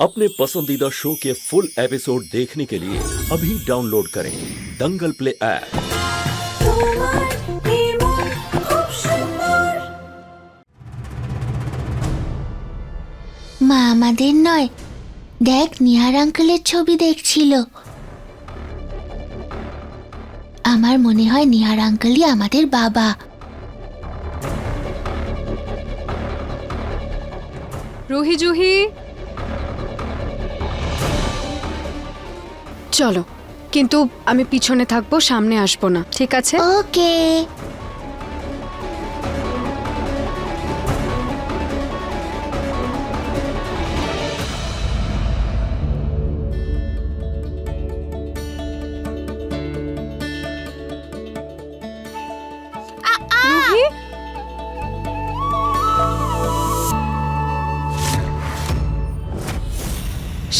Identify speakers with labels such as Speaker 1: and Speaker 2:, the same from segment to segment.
Speaker 1: अपने पसंदीदा शो के फुल एपिसोड देखने के लिए अभी डाउनलोड करें दंगल प्ले ऐप
Speaker 2: তোমার নির্মল খুব সুন্দর
Speaker 3: মা আমাদের নয় দেখ নিহার আঙ্কেলের ছবি দেখছিল আমার মনে হয় নিহার আঙ্কেলই আমাদের বাবা
Speaker 4: রুহি জুহি চলো কিন্তু আমি পিছনে থাকব সামনে আসব না ঠিক আছে?
Speaker 3: ওকে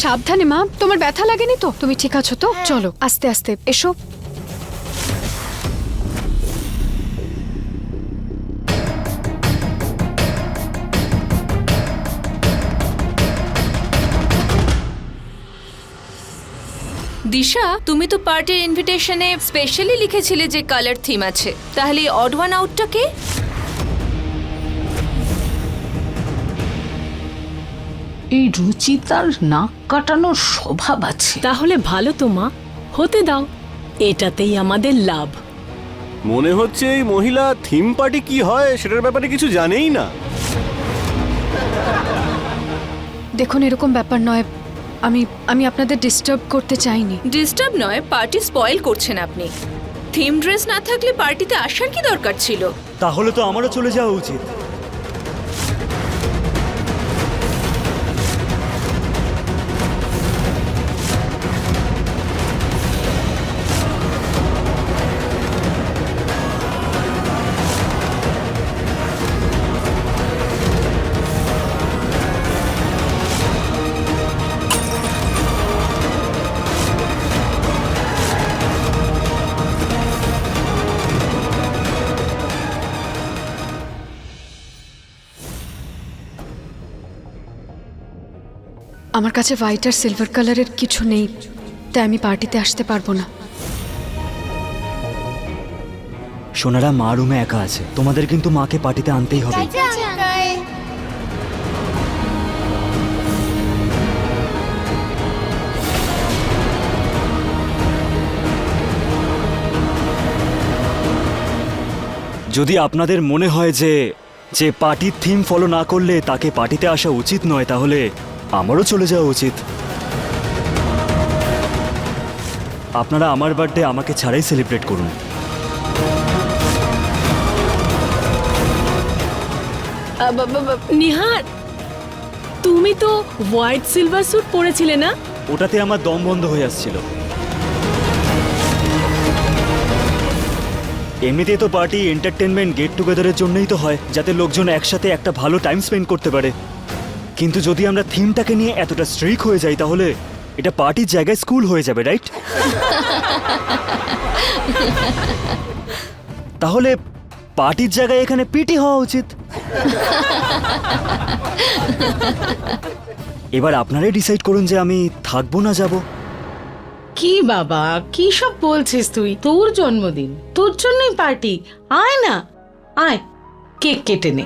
Speaker 4: সাবধানে মা। তোমার ব্যথা লাগেনি তো? তুমি ঠিক আছো তো? চলো আস্তে আস্তে এসো।
Speaker 5: দিশা তুমি তো পার্টির ইনভিটেশনে স্পেশালি লিখেছিলে যে কালার থিম আছে। তাহলে অড ওয়ান আউটটা কে?
Speaker 6: এই রুচিতার নাক কাটানোর স্বভাব আছে।
Speaker 7: তাহলে ভালো তো মা। হতে দাও। এটাতেই আমাদের লাভ।
Speaker 8: মনে হচ্ছে এই মহিলা থিম পার্টি কি হয় সেটার ব্যাপারে কিছু জানেই না।
Speaker 4: দেখুন এরকম ব্যাপার নয়। আমি আমি আপনাদের ডিস্টার্ব করতে চাইনি।
Speaker 5: ডিস্টার্ব নয় পার্টি স্পয়েল করছেন আপনি। থিম ড্রেস না থাকলে পার্টিতে আসার কি দরকার ছিল?
Speaker 9: তাহলে তো আমারও চলে যাওয়া উচিত।
Speaker 4: আমার কাছে হোয়াইট আর সিলভার কালারের কিছু নেই তাই আমি পার্টিতে আসতে পারব না।
Speaker 9: সোনারা মা রুমে একা আছে। তোমাদের কিন্তু মাকে পার্টিতে আনতেই হবে। যদি আপনাদের মনে হয় যে যে পার্টির থিম ফলো না করলে তাকে পার্টিতে আসা উচিত নয় তাহলে আমারও চলে যাওয়া উচিত। আপনারা আমার বার্থডে আমাকে ছাড়াই সেলিব্রেট করুন।
Speaker 7: নিহার তুমি তো হোয়াইট সিলভার স্যুট পরেছিলে না?
Speaker 9: ওটাতে আমার দম বন্ধ হয়ে আসছিল। এমনিতেই তো পার্টি এন্টারটেনমেন্ট গেট টুগেদারের জন্যই তো হয় যাতে লোকজন একসাথে একটা ভালো টাইম স্পেন্ড করতে পারে। কিন্তু যদি আমরা থিমটাকে নিয়ে এতটা স্ট্রিক হয়ে যাই তাহলে এটা পার্টির জায়গায় স্কুল হয়ে যাবে, রাইট? তাহলে পার্টির জায়গায় এখানে পিটি হওয়া উচিত। এবার আপনারাই ডিসাইড করুন যে আমি থাকব না যাব।
Speaker 6: কি বাবা, কি সব বলছিস তুই? তোর জন্মদিন, তোর জন্যই পার্টি। আয় না, আয়, কেক কেটে নে।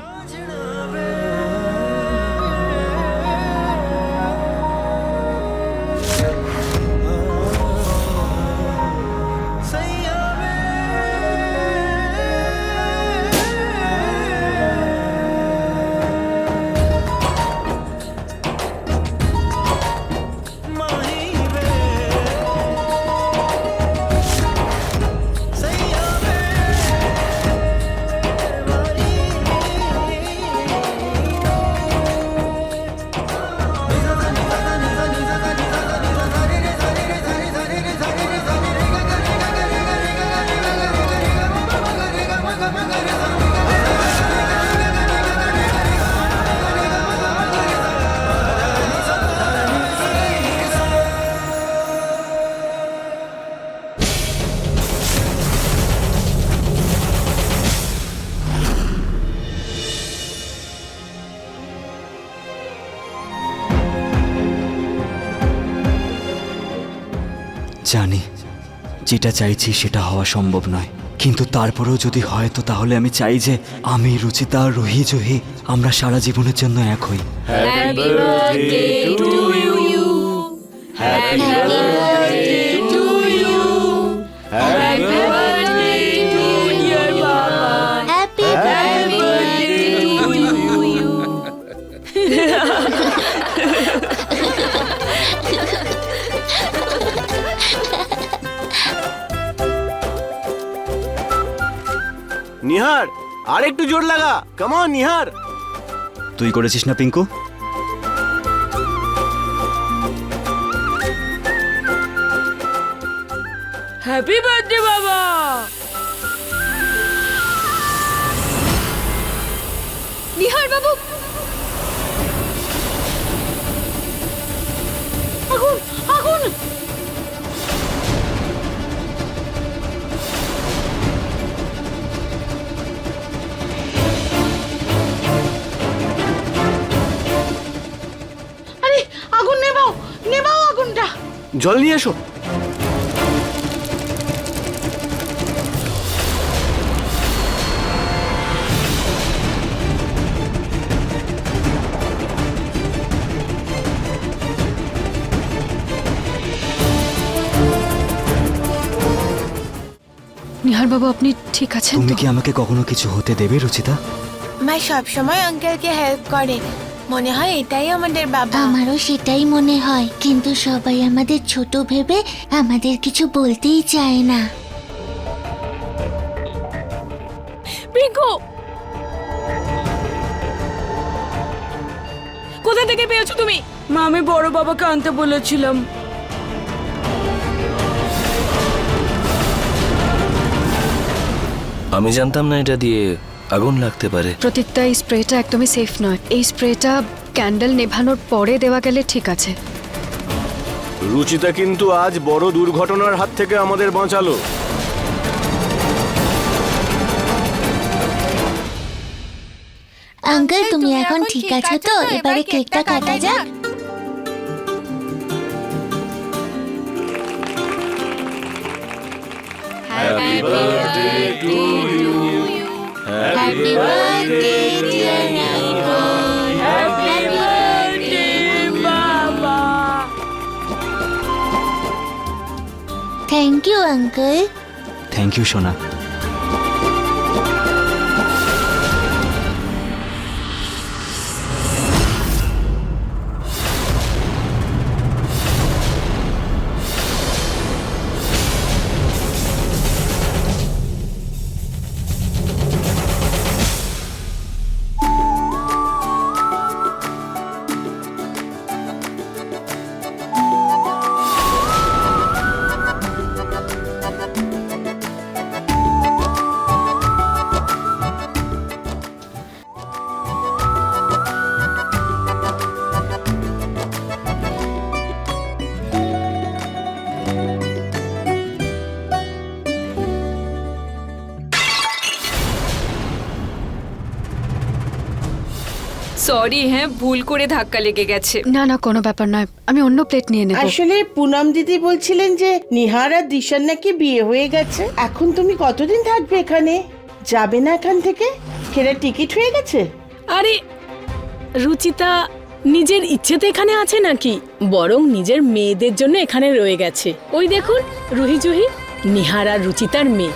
Speaker 9: জানি। যেটা চাইছি সেটা হওয়া সম্ভব নয়। কিন্তু তারপরেও যদি হয় তো তাহলে আমি চাই যে আমি, রুচিতা রুহি জহি আমরা সারা জীবনের জন্য এক হই।
Speaker 3: হ্যাপি
Speaker 8: আর একটু জোর লাগা। কেমন নিহার।
Speaker 9: তুই করেছিস না পিঙ্কু?
Speaker 7: হ্যাপি বার্থডে বাবা!
Speaker 4: নিহার বাবু!
Speaker 6: আগুন!
Speaker 8: জল নিয়ে এসো।
Speaker 4: নিহার বাবু আপনি ঠিক আছেন
Speaker 9: তুমি কি আমাকে কখনো কিছু হতে দেবে রুচিতা?
Speaker 2: মা সবসময় আঙ্কেলকে হেল্প করে। মনে হয় এটাই আমাদের বাবা।
Speaker 3: আমারও সেটাই মনে হয়। কিন্তু সবাই আমাদের ছোট ভেবে আমাদের কিছু বলতেই চায় না।
Speaker 7: পিঙ্কু কোথা থেকে পেয়েছ তুমি? মা আমি বড় বাবাকে আনতে বলেছিলাম।
Speaker 10: আমি জানতাম না এটা দিয়ে আগুন লাগতে পারে।
Speaker 4: প্রতীকটা এই স্প্রেটা একদমই সেফ নয়। এই স্প্রেটা ক্যান্ডেল নেভানোর পরে দেওয়া গেলে ঠিক আছে।
Speaker 8: রুচিতা কিন্তু আজ বড় দুর্ঘটনার হাত থেকে আমাদের বাঁচালো।
Speaker 3: আঙ্কেল তুমি এখন ঠিক আছো তো? এবারে কেকটা কাটা যাক। Happy birthday dear uncle happy birthday
Speaker 7: বাবা
Speaker 3: thank you uncle
Speaker 9: thank you সোনা
Speaker 5: সরি হ্যাঁ ভুল করে ধাক্কা লেগে গেছে।
Speaker 4: না না কোনো ব্যাপার নয়। আমি অন্য প্লেট নিয়ে নেব।
Speaker 6: আসলে পুনম দিদি বলছিলেন যে নিহার আর দিশার নাকি বিয়ে হয়ে গেছে। এখন তুমি কতদিন থাকবে এখানে? যাবে না এখান থেকে? কেনা টিকিট হয়ে গেছে?
Speaker 7: আরে রুচিতা নিজের ইচ্ছেতে এখানে আছে নাকি? বরং নিজের মেয়েদের জন্য এখানে রয়ে গেছে। ওই দেখুন রুহি জুহি নিহার আর রুচিতার মেয়ে।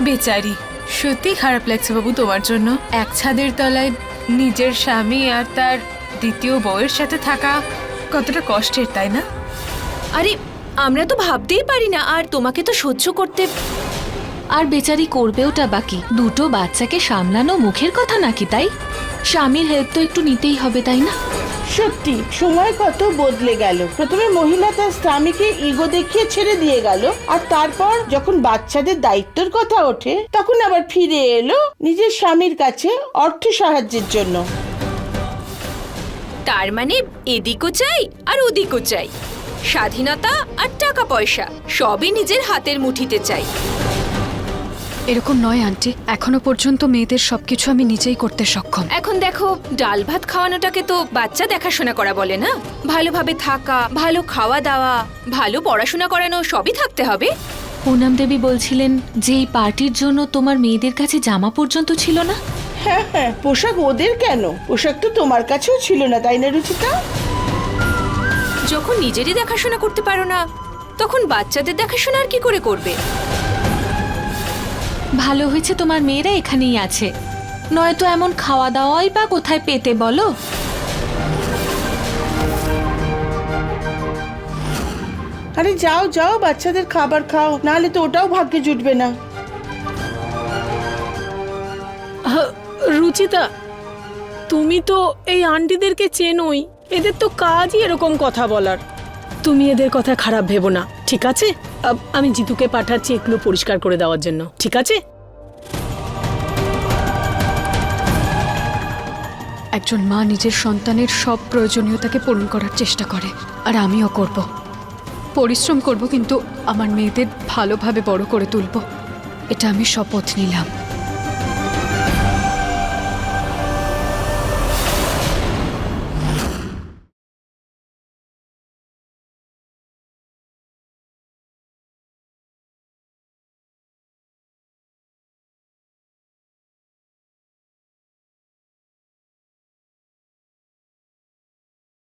Speaker 5: বেচারি সত্যি খারাপ লাগছে বাবু তোমার জন্য। এক ছাদের তলায় নিজের স্বামী আর তার দ্বিতীয় বউয়ের সাথে থাকা কতটা কষ্টের, তাই না? আরে, আমরা তো ভাবতেই পারি না, আর তোমাকে তো সহ্য করতে
Speaker 11: আর বেচারি করবেওটা বাকি? দুটো বাচ্চাকে সামলানো মুখের কথা নাকি তাই? স্বামীর হেল্প তো একটু নিতেই হবে তাই না?
Speaker 6: সত্যি সময় কত বদলে গেল। প্রথমে মহিলা তার স্বামীকে ইগো দেখিয়ে ছেড়ে দিয়ে গেল আর তারপর যখন বাচ্চাদের দায়িত্বের কথা ওঠে তখন আবার ফিরে এলো নিজের স্বামীর কাছে অর্থ সাহায্যের জন্য।
Speaker 5: তার মানে এদিকও চাই আর ওদিকও চাই। স্বাধীনতা আর টাকা পয়সা সবই নিজের হাতের মুঠিতে চাই।
Speaker 4: এরকম নয় আন্টি। এখনও পর্যন্ত মেয়েদের সবকিছু আমি নিজেই করতে সক্ষম।
Speaker 5: এখন দেখো ডাল ভাত খাওয়ানোটাকে তো বাচ্চা দেখাশোনা করা বলে না? ভালোভাবে থাকা ভালো খাওয়া দাওয়া ভালো পড়াশোনা করানো সবই থাকতে হবে।
Speaker 11: পুনাম দেবী বলছিলেন যে এই পার্টির জন্য তোমার মেয়েদের কাছে জামা পর্যন্ত ছিল না?
Speaker 6: হ্যাঁ হ্যাঁ পোশাক ওদের কেন? পোশাক তো তোমার কাছেও ছিল না তাই না রুচিতা?
Speaker 5: যখন নিজেরই দেখাশোনা করতে পারো না তখন বাচ্চাদের দেখাশোনা আর কি করে করবে?
Speaker 11: ভালো হয়েছে তোমার মেয়েরা এখানেই আছে। নয়তো এমন খাওয়া দাওয়াই বা কোথায় পেতে বলো?
Speaker 6: আরে যাও যাও বাচ্চাদের খাবার খাও নাহলে তো ওটাও ভাগ্যে জুটবে না।
Speaker 7: রুচিতা তুমি তো এই আন্টিদেরকে চেনোই এদের তো কাজই এরকম কথা বলার। তুমি এদের কথা খারাপ ভেবো না। ঠিক আছে? আমি জিতুকে পাঠাচ্ছি এগুলো পরিষ্কার করে দেওয়ার জন্য। ঠিক আছে?
Speaker 4: একজন মা নিজের সন্তানের সব প্রয়োজনীয়তাকে পূরণ করার চেষ্টা করে, আর আমিও করব। পরিশ্রম করব, কিন্তু আমার মেয়েদের ভালোভাবে বড় করে তুলব। এটা আমি শপথ নিলাম।